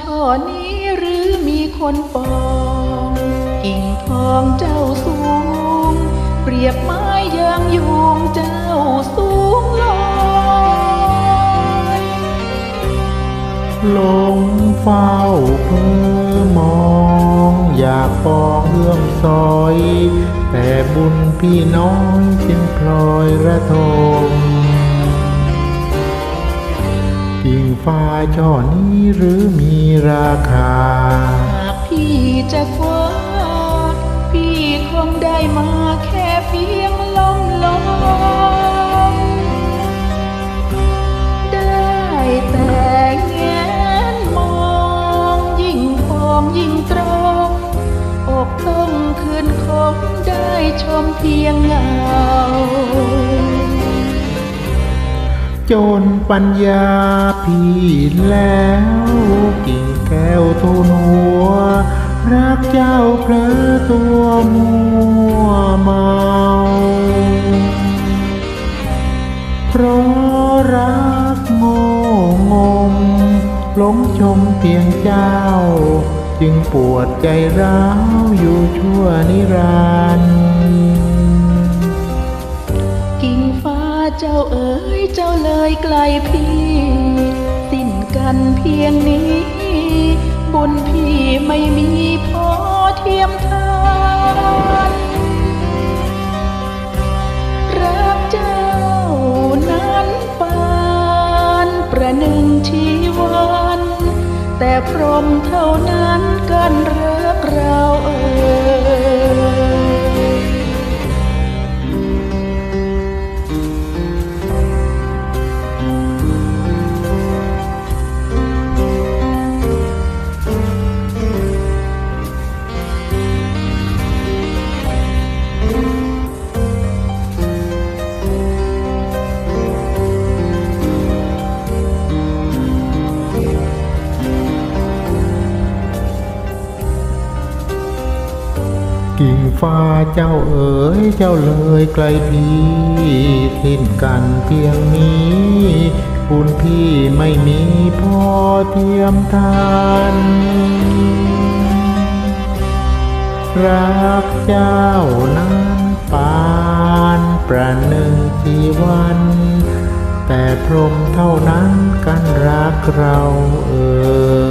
ช่อนี้หรือมีคนปอง กิ่งทองเจ้าสูง เปรียบไม้ยางยุงเจ้าสูงลอยลงเฝ้าเพื่อมองอยากปองเอื้อมซอย แต่บุญพี่น้อยจึงพลอยระทม ฟ้าช่อนี้หรือมีราคา หากพี่จะคว้าพี่คงได้มาแค่เพียงลมลมได้แต่แงนมองยิ่งพองยิ่งตรองอกต้องคืนคงได้ชมเพียงเงา จนปัญญาพี่แล้วกิ่งแก้วทูลหัว รักเจ้าเพลอตัวมัวเมาเพราะรักโง่งมหลงชมเพียงเจ้า จึงปวดใจร้าวอยู่ชั่วนิรันดร์ เจ้าเอ๋ยเจ้าเลยไกลพี่ สิ้นกันเพียงนี้ บุญพี่ไม่มีพอเทียมทานรักเจ้านั้นปานประหนึ่งชีวันแต่พรมเท่านั้นกันรักเราเอ่ย กิ่งฟ้าเจ้าเอ๋ยเจ้าเลยไกลพี่ทิ้นกันเพียงนี้บุญพี่ไม่มีพอเทียมทานรักเจ้านั้นปานประหนึ่งชีวัน แต่พรหมเท่านั้นกันรักเราเอ่ย